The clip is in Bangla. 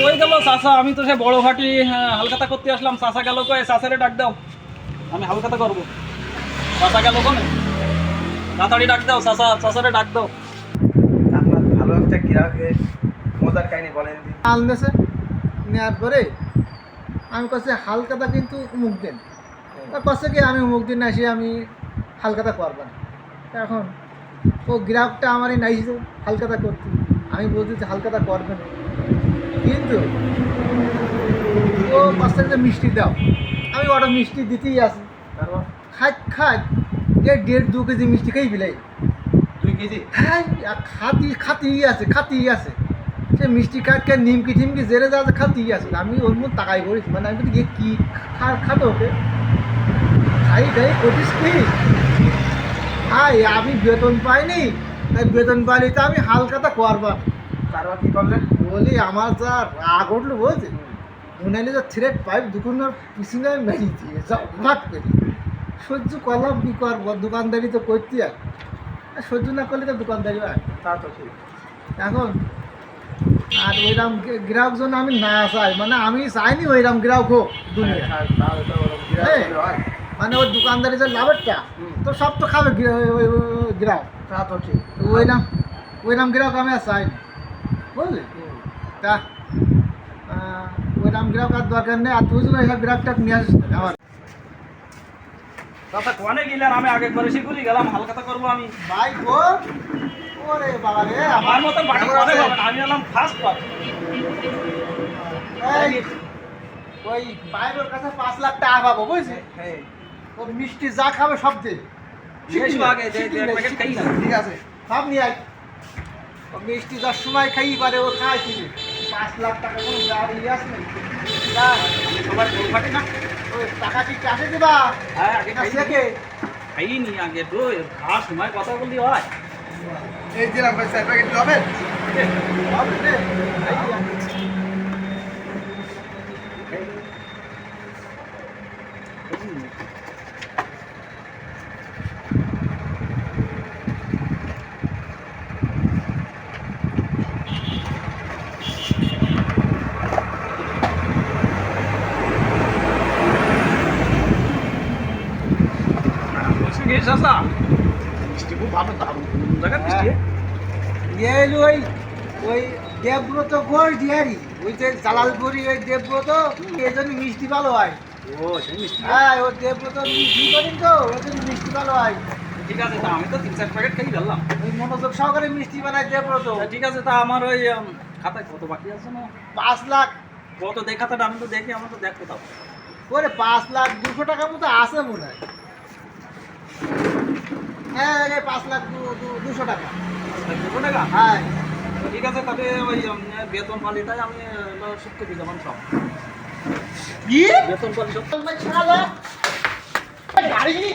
কই গেল চাচা? আমি তো সে বড় ভাটি হ্যাঁ, হালকাতা করতে আসলাম। চাচা গেল কই? চাচারে ডাক দাও। আমি হালকাতা করব। চাচা গেল কোনে? তাড়াতাড়ি ডাক দাও চাচা চাচারে ডাক দাও। আপনার ভালো একটা গ্রাহকে মজার কাহিনী বলেন হাল নেছে নেওয়ার পরে আমি কাছে হালকাতা কিন্তু মুখ দেন। কাছে কি আমি মুখ দিন আসি আমি হালকাতা করব না। এখন ও গ্রাহকটা আমারই নাইছে হালকাতা করতে। আমি বলছি যে হালকাতা করবে না। কিন্তু ও পাঁচটা মিষ্টি দাও। আমি ওটা মিষ্টি দিতেই আসি। খাই খাই। যে দেড় দু কেজি মিষ্টি খেয়ে ফেলাই দুই কেজি? হ্যাঁ খাতি খাতিই আছে খাতিই আছে। সে মিষ্টি কাটকে নিমকি টিমকি জেরে যা খাতিই আছে। আমি ওর মধ্যে তাকাই করিস মানে আমি এ কি খা খাতো ওকে? খাই খাই করিস কি? হাই আমি বেতন পাইনি। তাই বেতন পাইনি তো আমি হালকাতা করবা। তারপর কি করলেন বলি আমার যা রাগ উঠল বলছে মনে হলে যে থ্রেড পাইপ দুকুনার পিছনে আমি মেরে দিয়ে যাও মাঠ করি। সহ্য করলাম কি করব? দোকানদারি তো করতে আর সহ্য না করলে তো দোকানদারি তা তো ঠিক। এখন আর ওইরকম গ্রাহক জন্য আমি না চাই মানে আমি চাইনি ওইরকম গ্রাহক হোক দুনিয়া হ্যাঁ, হ্যাঁ। মানে ওই দোকানদারি যে লাভেরটা। তো সব তো খাবে গ্রা- ওই- ওই- ওই গ্রাহক। তা তো ঠিক। ওইরকম ওইরকম গ্রাহক আমি আর চাইনি। বুঝলি? তা ওইরকম গ্রাহক আর দরকার নেই আর তুই যদি এইসব গ্রাহকটা নিয়ে আসিস আমার। চাচা গেলেন আমি আগে করে শিখুলি গেলাম হালকাতা করব আমি। ভাই গো ওরে বাবা রে আমার মতন বাটি কেমন কোনে আমি এলাম ফার্স্ট পাচ্ছি ওই বাইরের কাছে পাঁচ লাখ টাকা পাবো বুঝলি? হ্যাঁ ও মিষ্টি যা খাবে সব দে। ঠিক আছে সব নিয়ে আয়। মিষ্টি যার সময় খাই পারে ও খায় তুমি পাঁচ লাখ টাকা কোনো গাড়ি আছে নাকি? না, সবার বড় ভাটি না। টাকা কি দিবা? হ্যাঁ আগে চেকে খাইনি আগে তো খাওয়ার সময় কথা বললি হয়। এই দিলাম ভাই চার প্যাকেট লবেন? হবে মিষ্টি খুব ভালো দারুণ কোন জায়গার মিষ্টি? ইয়ে ওই ওই দেবব্রত ঘোষ ডিয়ারি ওই যে জালালপুরি ওই দেবব্রত এই জন্য মিষ্টি ভালো হয়। ও সেই মিষ্টি। হ্যাঁ ও দেবব্রত মিষ্টি করেন তো ওই জন্য মিষ্টি ভালো হয়। ঠিক আছে তা আমি তো তিন চার প্যাকেট খেয়ে ফেললাম। ওই মনোযোগ সহকারে মিষ্টি বানায় দেবব্রত। তা ঠিক আছে তা আমার ওই খাতায় কত বাকি আছে না? পাঁচ লাখ। কত আমি তো দেখি আমার তো দেখ কোথাও। ওরে পাঁচ লাখ দুশো টাকা মতো আছে মনে হয়। হ্যাঁ পাঁচ লাখ দুশো টাকা। দুশো টাকা? হ্যাঁ। ঠিক আছে তবে ওই বেতন পালিটাই আমি শিক্ষক যেমন বেতন গাড়ি নিয়ে